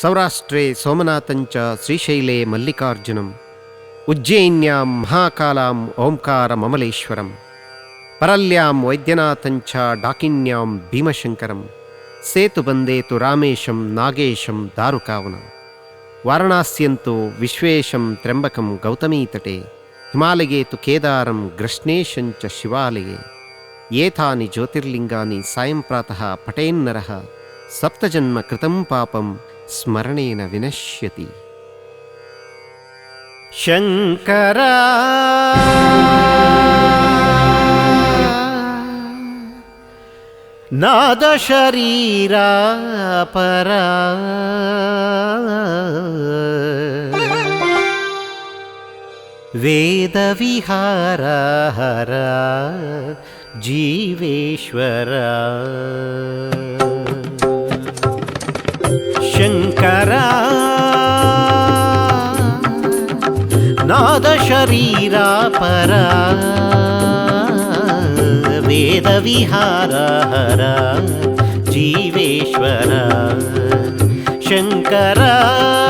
సౌరాష్ట్రే సోమనాథంచ శ్రీశైలే మల్లికార్జునం ఉజ్జయిన్యాం మహాకాలాం ఓంకారమమలేశ్వరం పరల్యాం వైద్యనాథంచ డాకిన్యాం భీమశంకరం సేతుబందేతు రామేశం నాగేశం దారుకావన వారణాస్యంతో విశ్వేశం త్ర్యంబకం గౌతమీతటే హిమాలయేతు కేదారం గ్రష్ణేశం శివాలయే ఏతాని జ్యోతిర్లింగాని సాయం ప్రాతః పటేన్నరః సప్తజన్మ కృతం పాపం स्मरणेन विनश्यति। शङ्करा। नादशरीरा परा वेदविहारहरा जीवेश्वरा। అనాథ శరీరా పరా. వేద విహార జీవేశ్వర. శంకరా.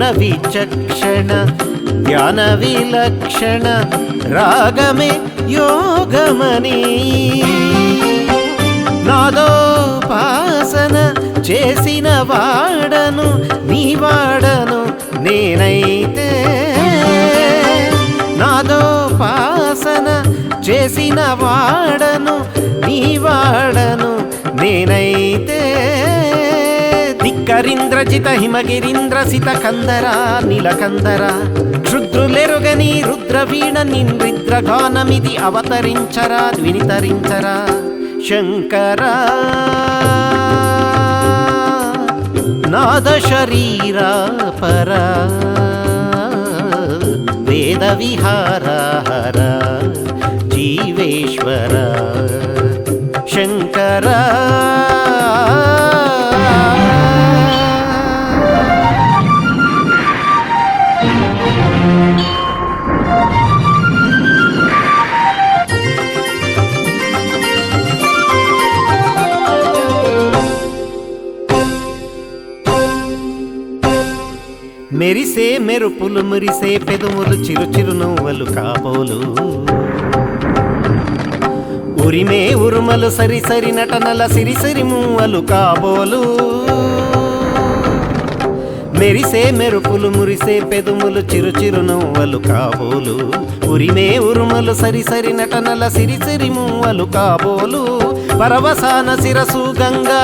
మౌన విచక్షణ ధ్యాన విలక్షణ రాగమే యోగమని. నాదోపాసన చేసిన వాడను నీ వాడను నేనైతే. నాదోపాసన చేసిన వాడను నీ వాడను నేనైతే. ధిక్కరింద్రజిత హిమగిరీంద్ర కందరా నీలకందర క్షుద్రులెరుగని రుద్రవీణ నింద్రగానమిది అవతరించరా వినితరించరా శంకరా. నాద శరీరా పరా వేద విహార జీవేశ్వర శంకరా. మెరిసే మెరుపులు మురిసే పెదములు చిరు చిరు నవ్వలు కాపోలు ఉరిమే ఉరుమలు సరి సరి నటనల సిరి సిరి మువ్వలు కాబోలు. మెరిసే మెరుపులు మురిసే పెదుములు చిరు చిరు నవ్వలు కాబోలు. ఉరిమే ఉరుమలు సరి సరి నటనల సిరి సిరి మువ్వలు కాబోలు. పరవసాన శిరసు గంగా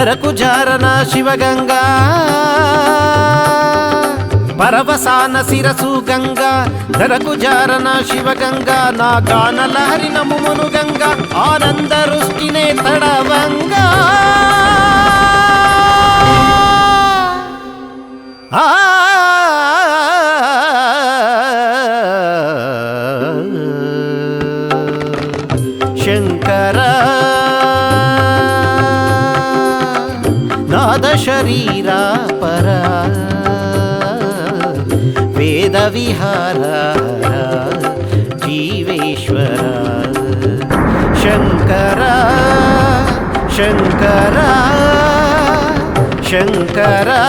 ధరకు జారన శివగంగా. పరవసాన శిరసు గంగా. ధరకు జారన శివగంగా. నా గాన లహరి గంగా. ఆనంద రుష్టినే తడవంగా. ఆ! శంకర శరీరా పరా వేద విహార జీవేశ్వర శంకర శంకర శంకరా